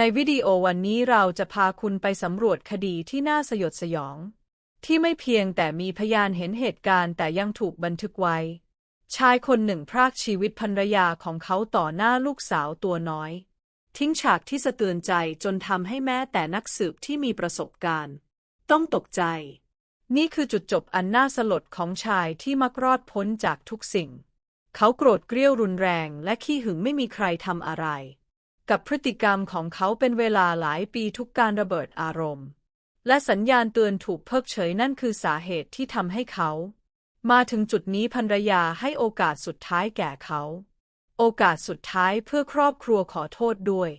ในวิดีโอวันนี้เราจะพาคุณไปสำรวจคดีที่น่าสยดสยอง ที่ไม่เพียงแต่มีพยานเห็นเหตุการณ์แต่ยังถูกบันทึกไว้ ชายคนหนึ่งพรากชีวิตภรรยาของเขาต่อหน้าลูกสาวตัวน้อย ทิ้งฉากที่สะเตือนใจจนทำให้แม้แต่นักสืบที่มีประสบการณ์ ต้องตกใจ นี่คือจุดจบอันน่าสลดของชายที่มักรอดพ้นจากทุกสิ่ง เขาโกรธเกรี้ยวรุนแรงและขี้หึงไม่มีใครทำอะไร กับพฤติกรรมของเขาเป็นเวลาหลายปีทุกการระเบิดอารมณ์ และสัญญาณเตือนถูกเพิกเฉยนั่นคือสาเหตุที่ทำให้เขา มาถึงจุดนี้ภรรยาให้โอกาสสุดท้ายแก่เขา โอกาสสุดท้ายเพื่อครอบครัวขอโทษด้วย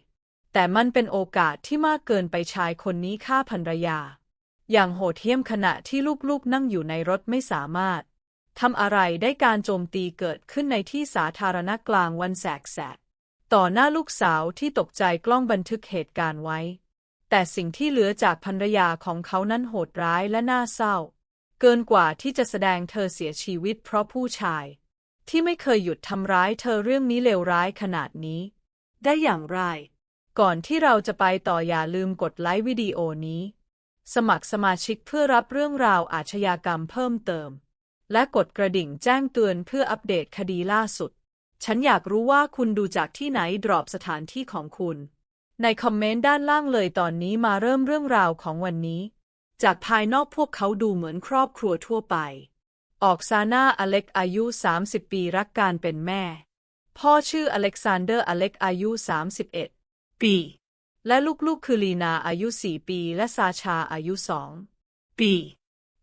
แต่มันเป็นโอกาสที่มากเกินไปชายคนนี้ฆ่าภรรยา อย่างโหดเหี้ยมขณะที่ลูกๆนั่งอยู่ในรถไม่สามารถทำอะไรได้การโจมตีเกิดขึ้นในที่สาธารณะกลางวันแสกๆ ต่อหน้าลูกสาวที่ตกใจกล้องบันทึกเหตุการณ์ไว้ แต่สิ่งที่เหลือจากภรรยาของเขานั้นโหดร้ายและน่าเศร้า เกินกว่าที่จะแสดงเธอเสียชีวิตเพราะผู้ชาย ที่ไม่เคยหยุดทำร้ายเธอเรื่องนี้เลวร้ายขนาดนี้ ได้อย่างไร ก่อนที่เราจะไปต่ออย่าลืมกดไลค์วิดีโอนี้ สมัครสมาชิกเพื่อรับเรื่องราวอาชญากรรมเพิ่มเติม และกดกระดิ่งแจ้งเตือนเพื่ออัปเดตคดีล่าสุด ฉันอยากรู้ว่าคุณดูจากที่ไหนดรอปสถานที่ของคุณ ในคอมเมนต์ด้านล่างเลยตอนนี้มาเริ่มเรื่องราวของวันนี้ จากภายนอกพวกเขาดูเหมือนครอบครัวทั่วไป ออกซาน่าอเล็กอายุ 30 ปีรักการเป็นแม่ พ่อชื่ออเล็กซานเดอร์อเล็กอายุ 31 ปี และลูกๆคือลีนาอายุ 4 ปีและซาชาอายุ 2 ปี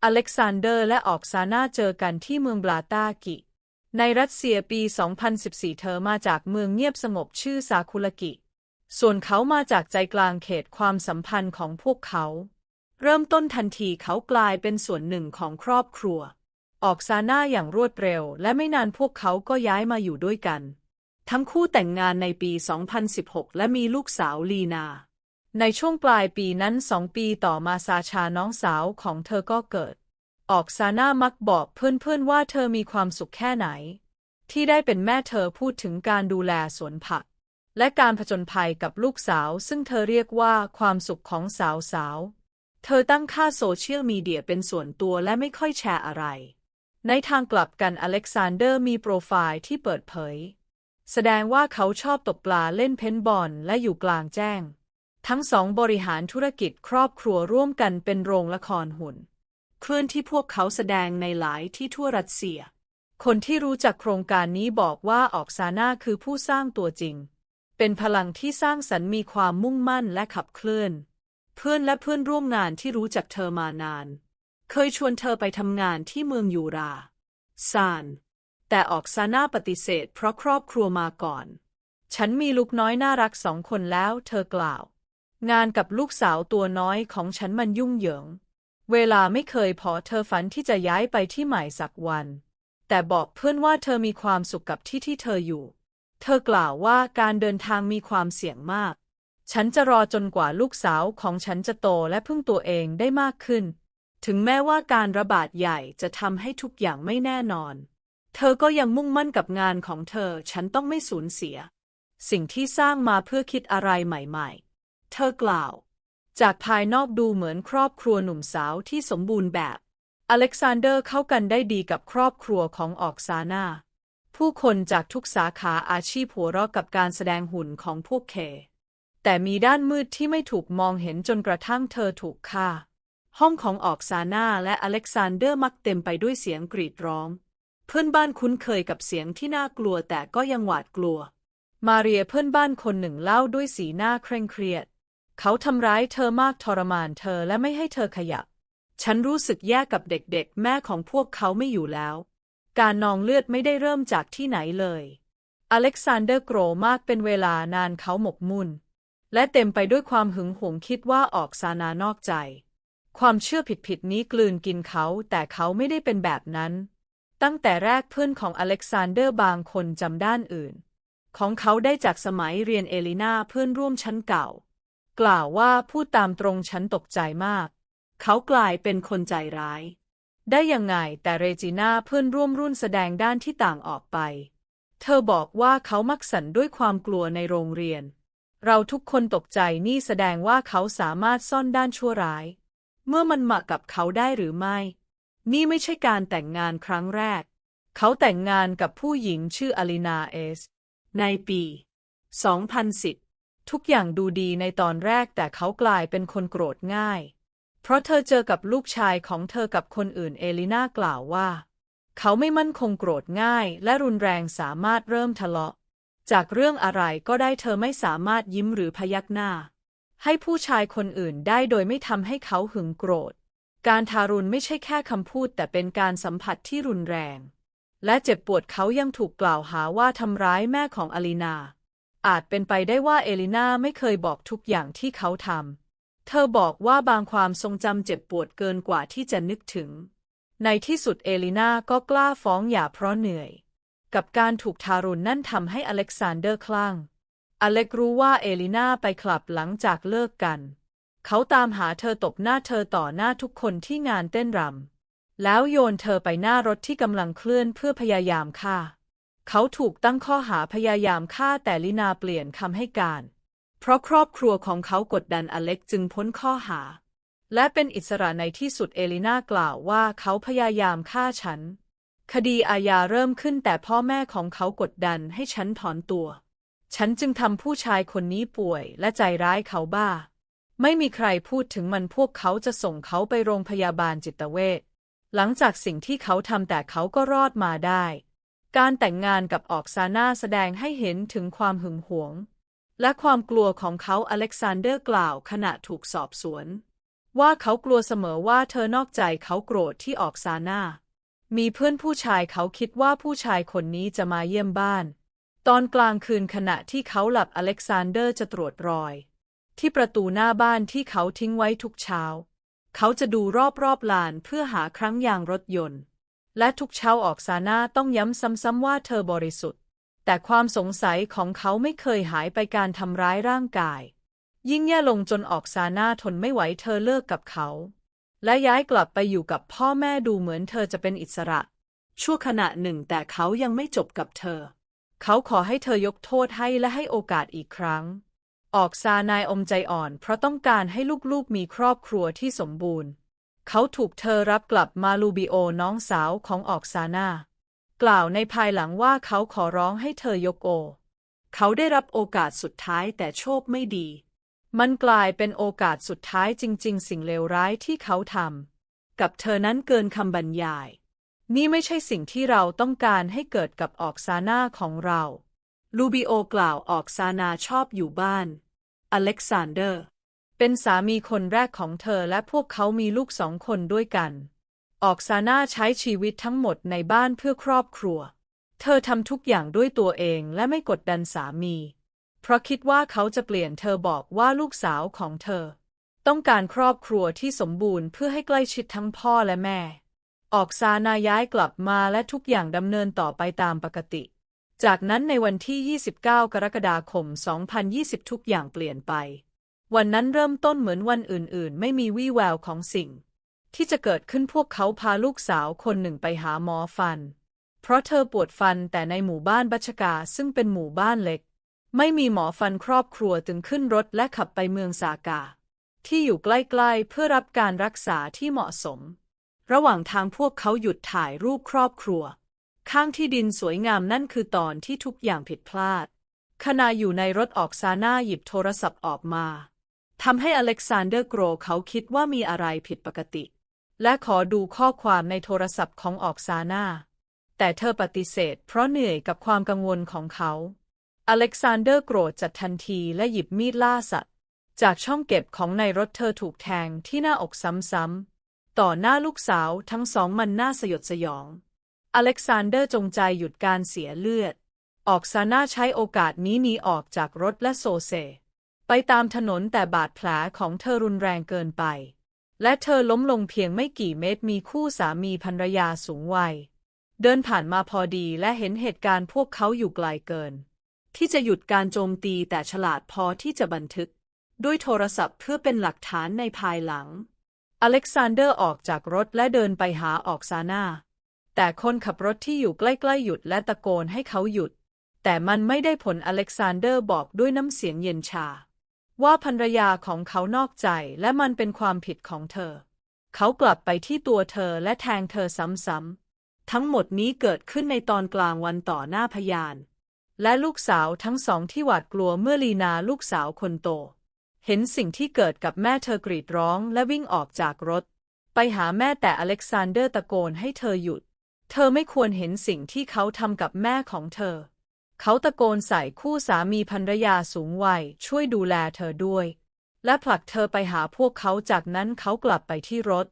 อเล็กซานเดอร์และออกซาน่าเจอกันที่เมืองบลาตากิ ในรัสเซียปี 2014 เธอมาจากเมืองเงียบสงบชื่อซาคุระกิ ส่วนเขามาจากใจกลางเขตความสัมพันธ์ของพวกเขา เริ่มต้นทันทีเขากลายเป็นส่วนหนึ่งของครอบครัว ออกซาน่าอย่างรวดเร็ว และไม่นานพวกเขาก็ย้ายมาอยู่ด้วยกัน ทั้งคู่แต่งงานในปี 2016 และมีลูกสาวลีนา ในช่วงปลายปีนั้นสองปีต่อมาซาชาน้องสาวของเธอก็เกิด ออกซาน่ามักบอกเพื่อนๆว่าเธอมีความสุขแค่ไหน ที่ได้เป็นแม่เธอพูดถึงการดูแลสวนผัก และการผจญภัยกับลูกสาว ซึ่งเธอเรียกว่าความสุขของสาวสาวๆเธอตั้งค่าโซเชียลมีเดียเป็นส่วนตัวและไม่ค่อยแชร์อะไร ในทางกลับกันอเล็กซานเดอร์มีโปรไฟล์ที่เปิดเผย แสดงว่าเขาชอบตกปลาเล่นเพนบอลและอยู่กลางแจ้ง ทั้งสองบริหารธุรกิจครอบครัวร่วมกันเป็นโรงละครหุ่น คลื่อนที่พวกเขาแสดงในหลายที่ทั่วรัสเซีย คนที่รู้จักโครงการนี้บอกว่าออกซาน่าคือผู้สร้างตัวจริง เป็นพลังที่สร้างสรรค์มีความมุ่งมั่นและขับเคลื่อน เพื่อนและเพื่อนร่วมงานที่รู้จักเธอมานาน เคยชวนเธอไปทำงานที่เมืองยูราซานแต่ออกซาน่าปฏิเสธเพราะครอบครัวมาก่อน ฉันมีลูกน้อยน่ารักสองคนแล้ว เธอกล่าว งานกับลูกสาวตัวน้อยของฉันมันยุ่งเหยิง เวลาไม่เคยพอเธอฝันที่จะย้ายไปที่ใหม่สักวัน แต่บอกเพื่อนว่าเธอมีความสุขกับที่ที่เธออยู่ เธอกล่าวว่าการเดินทางมีความเสี่ยงมาก ฉันจะรอจนกว่าลูกสาวของฉันจะโตและพึ่งตัวเองได้มากขึ้น ถึงแม้ว่าการระบาดใหญ่จะทำให้ทุกอย่างไม่แน่นอน เธอก็ยังมุ่งมั่นกับงานของเธอ ฉันต้องไม่สูญเสีย สิ่งที่สร้างมาเพื่อคิดอะไรใหม่ ๆ เธอกล่าว จากภายนอกดูเหมือนครอบครัวหนุ่มสาวที่สมบูรณ์แบบ อเล็กซานเดอร์เข้ากันได้ดีกับครอบครัวของออกซาน่าผู้คนจากทุกสาขาอาชีพหัวเราะกับการแสดงหุ่นของพวกเค แต่มีด้านมืดที่ไม่ถูกมองเห็นจนกระทั่งเธอถูกฆ่า ห้องของออกซาน่าและอเล็กซานเดอร์มักเต็มไปด้วยเสียงกรีดร้อง เพื่อนบ้านคุ้นเคยกับเสียงที่น่ากลัวแต่ก็ยังหวาดกลัว มาเรียเพื่อนบ้านคนหนึ่งเล่าด้วยสีหน้าเคร่งเครียด เขาทำร้ายเธอมากทรมานเธอและไม่ให้เธอขยับ ฉันรู้สึกแย่กับเด็กๆ แม่ของพวกเขาไม่อยู่แล้ว การนองเลือดไม่ได้เริ่มจากที่ไหนเลย อเล็กซานเดอร์โกรมากเป็นเวลานานเขาหมกมุ่น และเต็มไปด้วยความหึงหวงคิดว่าออกซานานอกใจ ความเชื่อผิดๆนี้กลืนกินเขาแต่เขาไม่ได้เป็นแบบนั้น ตั้งแต่แรกเพื่อนของอเล็กซานเดอร์บางคนจำด้านอื่น ของเขาได้จากสมัยเรียนเอลินาเพื่อนร่วมชั้นเก่า กล่าวว่าพูดตามตรงฉันตกใจมาก เขากลายเป็นคนใจร้าย ได้ยังไงแต่เรจิน่าเพื่อนร่วมรุ่นแสดงด้านที่ต่างออกไป เธอบอกว่าเขามักสั่นด้วยความกลัวในโรงเรียน เราทุกคนตกใจนี่แสดงว่าเขาสามารถซ่อนด้านชั่วร้าย เมื่อมันเหมาะกับเขาได้หรือไม่ นี่ไม่ใช่การแต่งงานครั้งแรก เขาแต่งงานกับผู้หญิงชื่ออลินาเอส ในปี 2010 ทุกอย่างดูดีในตอนแรกแต่เขากลายเป็นคนโกรธง่าย เพราะเธอเจอกับลูกชายของเธอกับคนอื่นเอลิน่ากล่าวว่า เขาไม่มั่นคงโกรธง่าย และรุนแรงสามารถเริ่มทะเลาะ จากเรื่องอะไรก็ได้เธอไม่สามารถยิ้มหรือพยักหน้า ให้ผู้ชายคนอื่นได้โดยไม่ทำให้เขาหึงโกรธ การทารุณไม่ใช่แค่คำพูด แต่เป็นการสัมผัสที่รุนแรง และเจ็บปวดเขายังถูกกล่าวหาว่าทำร้ายแม่ของอลีนา อาจเป็นไปได้ว่าเอลินาไม่เคยบอกทุกอย่างที่เขาทำ เธอบอกว่าบางความทรงจำเจ็บปวดเกินกว่าที่จะนึกถึง ในที่สุดเอลินาก็กล้าฟ้องหย่าเพราะเหนื่อย กับการถูกทารุณนั่นทำให้อเล็กซานเดอร์คลั่ง อเล็กรู้ว่าเอลินาไปคลับหลังจากเลิกกัน เขาตามหาเธอตบหน้าเธอต่อหน้าทุกคนที่งานเต้นรำแล้วโยนเธอไปหน้ารถที่กำลังเคลื่อนเพื่อพยายามฆ่า เขาถูกตั้งข้อหาพยายามฆ่าแต่ลินาเปลี่ยนคำให้การ เพราะครอบครัวของเขากดดันอเล็กจึงพ้นข้อหา และเป็นอิสระในที่สุดเอลินากล่าวว่าเขาพยายามฆ่าฉัน คดีอาญาเริ่มขึ้นแต่พ่อแม่ของเขากดดันให้ฉันถอนตัว ฉันจึงทำผู้ชายคนนี้ป่วยและใจร้ายเขาบ้า ไม่มีใครพูดถึงมันพวกเขาจะส่งเขาไปโรงพยาบาลจิตเวชหลังจากสิ่งที่เขาทำแต่เขาก็รอดมาได้ การแต่งงานกับออกซาน่าแสดงให้เห็นถึงความหึงหวง และความกลัวของเขาอเล็กซานเดอร์กล่าวขณะถูกสอบสวน ว่าเขากลัวเสมอว่าเธอนอกใจเขาโกรธที่ออกซาน่ามีเพื่อนผู้ชายเขาคิดว่าผู้ชายคนนี้จะมาเยี่ยมบ้าน ตอนกลางคืนขณะที่เขาหลับอเล็กซานเดอร์จะตรวจรอย ที่ประตูหน้าบ้านที่เขาทิ้งไว้ทุกเช้า เขาจะดูรอบๆลานเพื่อหาครั้งยางรถยนต์ และทุกเช้าออกซาน่าต้องย้ำซ้ำๆว่าเธอบริสุทธิ์ แต่ความสงสัยของเขาไม่เคยหายไปการทำร้ายร่างกาย ยิ่งแย่ลงจนออกซาน่าทนไม่ไหวเธอเลิกกับเขา และย้ายกลับไปอยู่กับพ่อแม่ดูเหมือนเธอจะเป็นอิสระ ชั่วขณะหนึ่งแต่เขายังไม่จบกับเธอ เขาขอให้เธอยกโทษให้และให้โอกาสอีกครั้ง ออกซานายอมใจอ่อนเพราะต้องการให้ลูกๆมีครอบครัวที่สมบูรณ์ เขาถูกเธอรับกลับมาลูบิโอน้องสาวของออกซาน่ากล่าวในภายหลังว่าเขาขอร้องให้เธอยกโอ เขาได้รับโอกาสสุดท้ายแต่โชคไม่ดี มันกลายเป็นโอกาสสุดท้ายจริง ๆ สิ่งเลวร้ายที่เขาทำกับเธอนั้นเกินคำบรรยาย นี่ไม่ใช่สิ่งที่เราต้องการให้เกิดกับออกซาน่าของเรา ลูบิโอกล่าวออกซานาชอบอยู่บ้าน อเล็กซานเดอร์ เป็นสามีคนแรกของเธอและพวกเขามีลูกสองคนด้วยกัน ออกซาน่าใช้ชีวิตทั้งหมดในบ้านเพื่อครอบครัว เธอทำทุกอย่างด้วยตัวเองและไม่กดดันสามี เพราะคิดว่าเขาจะเปลี่ยนเธอบอกว่าลูกสาวของเธอ ต้องการครอบครัวที่สมบูรณ์เพื่อให้ใกล้ชิดทั้งพ่อและแม่ ออกซานาย้ายกลับมาและทุกอย่างดำเนินต่อไปตามปกติ จากนั้นในวันที่ 29 กรกฎาคม 2020 ทุกอย่างเปลี่ยนไป วันนั้นเริ่มต้นเหมือนวันอื่นๆ ไม่มีวี่แววของสิ่ง ที่จะเกิดขึ้นพวกเขาพาลูกสาวคนหนึ่งไปหาหมอฟัน เพราะเธอปวดฟันแต่ในหมู่บ้านบัชกาซึ่งเป็นหมู่บ้านเล็ก ไม่มีหมอฟันครอบครัวจึงขึ้นรถและขับไปเมืองสากา ที่อยู่ใกล้ๆ เพื่อรับการรักษาที่เหมาะสม ระหว่างทางพวกเขาหยุดถ่ายรูปครอบครัว ข้างที่ดินสวยงามนั่นคือตอนที่ทุกอย่างผิดพลาดขณะอยู่ในรถออกซาน่าหยิบโทรศัพท์ออกมา ทำให้อเล็กซานเดอร์โกรเขาคิดว่ามีอะไรผิดปกติ และขอดูข้อความในโทรศัพท์ของออกซาน่า แต่เธอปฏิเสธเพราะเหนื่อยกับความกังวลของเขา อเล็กซานเดอร์โกรธจัดทันทีและหยิบมีดล่าสัตว์ จากช่องเก็บของในรถเธอถูกแทงที่หน้าอกซ้ำๆ ต่อหน้าลูกสาวทั้งสองมันน่าสยดสยอง อเล็กซานเดอร์จงใจหยุดการเสียเลือด ออกซาน่าใช้โอกาสนี้หนีออกจากรถและโซเซ ไปตามถนนแต่บาดแผลของเธอรุนแรงเกินไป และเธอล้มลงเพียงไม่กี่เมตรมีคู่สามีภรรยาสูงวัย เดินผ่านมาพอดีและเห็นเหตุการณ์พวกเขาอยู่ไกลเกิน ที่จะหยุดการโจมตีแต่ฉลาดพอที่จะบันทึก ด้วยโทรศัพท์เพื่อเป็นหลักฐานในภายหลัง อเล็กซานเดอร์ออกจากรถและเดินไปหาออกซาน่าแต่คนขับรถที่อยู่ใกล้ๆหยุดและตะโกนให้เขาหยุด แต่มันไม่ได้ผลอเล็กซานเดอร์บอกด้วยน้ำเสียงเย็นชา ว่าภรรยาของเขานอกใจและมันเป็นความผิดของเธอ เขากลับไปที่ตัวเธอและแทงเธอซ้ำๆ ทั้งหมดนี้เกิดขึ้นในตอนกลางวันต่อหน้าพยาน และลูกสาวทั้งสองที่หวาดกลัวเมื่อลีนาลูกสาวคนโต เห็นสิ่งที่เกิดกับแม่เธอกรีดร้องและวิ่งออกจากรถ ไปหาแม่แต่อเล็กซานเดอร์ตะโกนให้เธอหยุด เธอไม่ควรเห็นสิ่งที่เขาทำกับแม่ของเธอ เขาตะโกนใส่คู่สามีภรรยาสูงวัยช่วยดูแลเธอด้วย และผลักเธอไปหาพวกเขาจากนั้นเขากลับไปที่รถ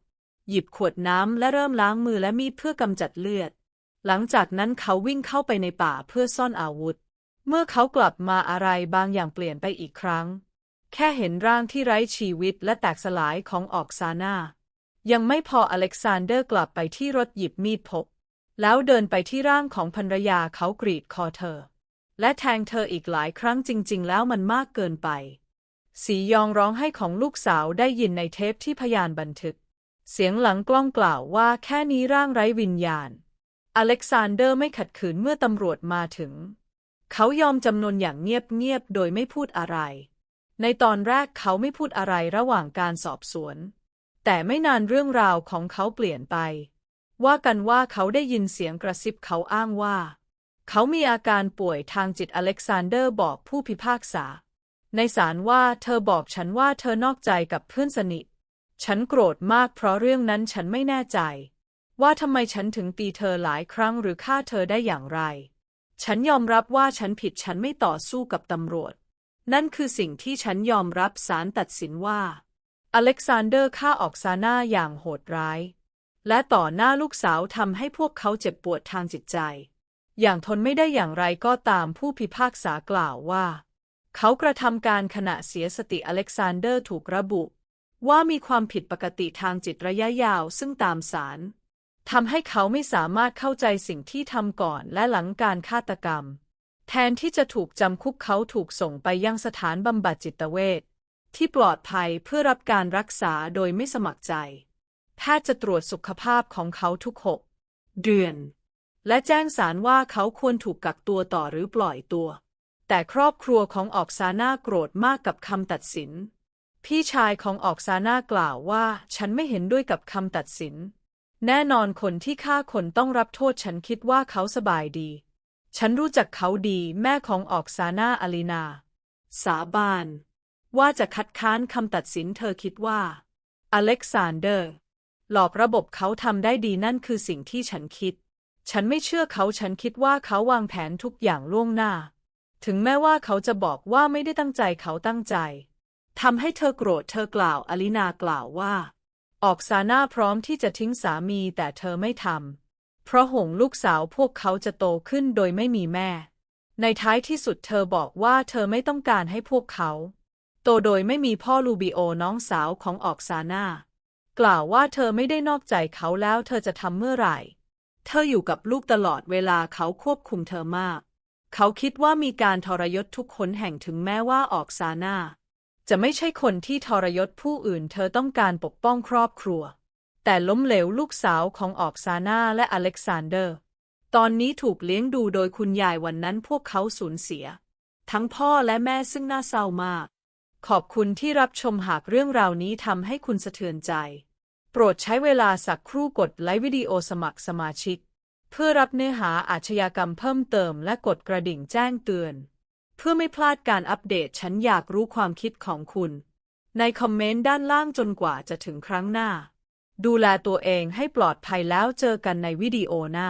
หยิบขวดน้ำและเริ่มล้างมือและมีดเพื่อกำจัดเลือด หลังจากนั้นเขาวิ่งเข้าไปในป่าเพื่อซ่อนอาวุธ เมื่อเขากลับมาอะไรบางอย่างเปลี่ยนไปอีกครั้ง แค่เห็นร่างที่ไร้ชีวิตและแตกสลายของออกซาน่ายังไม่พออเล็กซานเดอร์กลับไปที่รถหยิบมีดพก แล้วเดินไปที่ร่างของภรรยาเขากรีดคอเธอ และแทงเธออีกหลายครั้งจริง ๆ แล้วมันมากเกินไป สียองร้องให้ของลูกสาวได้ยินในเทปที่พยานบันทึก เสียงหลังกล้องกล่าวว่าแค่นี้ร่างไร้วิญญาณ อเล็กซานเดอร์ไม่ขัดขืนเมื่อตำรวจมาถึง เขายอมจำนนอย่างเงียบ ๆ โดยไม่พูดอะไร ในตอนแรกเขาไม่พูดอะไรระหว่างการสอบสวน แต่ไม่นานเรื่องราวของเขาเปลี่ยนไป ว่ากันว่าเขาได้ยินเสียงกระซิบเขาอ้างว่า เขามีอาการป่วยทางจิตอเล็กซานเดอร์บอกผู้พิพากษา ในศาลว่าเธอบอกฉันว่าเธอนอกใจกับเพื่อนสนิท ฉันโกรธมากเพราะเรื่องนั้นฉันไม่แน่ใจ ว่าทำไมฉันถึงตีเธอหลายครั้งหรือฆ่าเธอได้อย่างไร ฉันยอมรับว่าฉันผิดฉันไม่ต่อสู้กับตำรวจ นั่นคือสิ่งที่ฉันยอมรับศาลตัดสินว่า อเล็กซานเดอร์ฆ่าออกซาน่าอย่างโหดร้าย และต่อหน้าลูกสาวทำให้พวกเขาเจ็บปวดทางจิตใจ อย่างทนไม่ได้อย่างไรก็ตามผู้พิพากษากล่าวว่า เขากระทำการขณะเสียสติอเล็กซานเดอร์ถูกระบุ ว่ามีความผิดปกติทางจิตระยะยาวซึ่งตามศาลทำให้เขาไม่สามารถเข้าใจสิ่งที่ทำก่อนและหลังการฆาตกรรม แทนที่จะถูกจำคุกเขาถูกส่งไปยังสถานบำบัดจิตเวชที่ปลอดภัยเพื่อรับการรักษาโดยไม่สมัครใจ แพทย์จะตรวจสุขภาพของเขาทุกหกเดือน และแจ้งศาลว่าเขาควรถูกกักตัวต่อหรือปล่อยตัว แต่ครอบครัวของออกซาน่าโกรธมากกับคำตัดสิน พี่ชายของออกซาน่ากล่าวว่าฉันไม่เห็นด้วยกับคำตัดสิน แน่นอนคนที่ฆ่าคนต้องรับโทษฉันคิดว่าเขาสบายดี ฉันรู้จักเขาดีแม่ของออกซาน่าอลินา สาบาน ว่าจะคัดค้านคำตัดสินเธอคิดว่า อเล็กซานเดอร์ หลอกระบบเขาทำได้ดีนั่นคือสิ่งที่ฉันคิด ฉันไม่เชื่อเขาฉันคิดว่าเขาวางแผนทุกอย่างล่วงหน้า ถึงแม้ว่าเขาจะบอกว่าไม่ได้ตั้งใจเขาตั้งใจทำให้เธอโกรธเธอกล่าวอลินากล่าวว่า ออกซาน่าพร้อมที่จะทิ้งสามีแต่เธอไม่ทำเพราะห่วงลูกสาวพวกเขาจะโตขึ้นโดยไม่มีแม่ ในท้ายที่สุดเธอบอกว่าเธอไม่ต้องการให้พวกเขา โตโดยไม่มีพ่อลูบิโอน้องสาวของออกซาน่ากล่าวว่าเธอไม่ได้นอกใจเขาแล้วเธอจะทำเมื่อไหร่ เธออยู่กับลูกตลอดเวลาเขาควบคุมเธอมาก เขาคิดว่ามีการทรยศทุกคนแห่งถึงแม้ว่าออกซาน่าจะไม่ใช่คนที่ทรยศผู้อื่น เธอต้องการปกป้องครอบครัว แต่ล้มเหลวลูกสาวของออกซาน่าและอเล็กซานเดอร์ ตอนนี้ถูกเลี้ยงดูโดยคุณยายวันนั้นพวกเขาสูญเสีย ทั้งพ่อและแม่ซึ่งน่าเศร้ามาก ขอบคุณที่รับชมหากเรื่องราวนี้ทำให้คุณสะเทือนใจ โปรดใช้เวลาสักครู่กดไลค์วิดีโอสมัครสมาชิก เพื่อรับเนื้อหาอาชญากรรมเพิ่มเติมและกดกระดิ่งแจ้งเตือน เพื่อไม่พลาดการอัปเดตฉันอยากรู้ความคิดของคุณ ในคอมเมนต์ด้านล่างจนกว่าจะถึงครั้งหน้า ดูแลตัวเองให้ปลอดภัยแล้วเจอกันในวิดีโอหน้า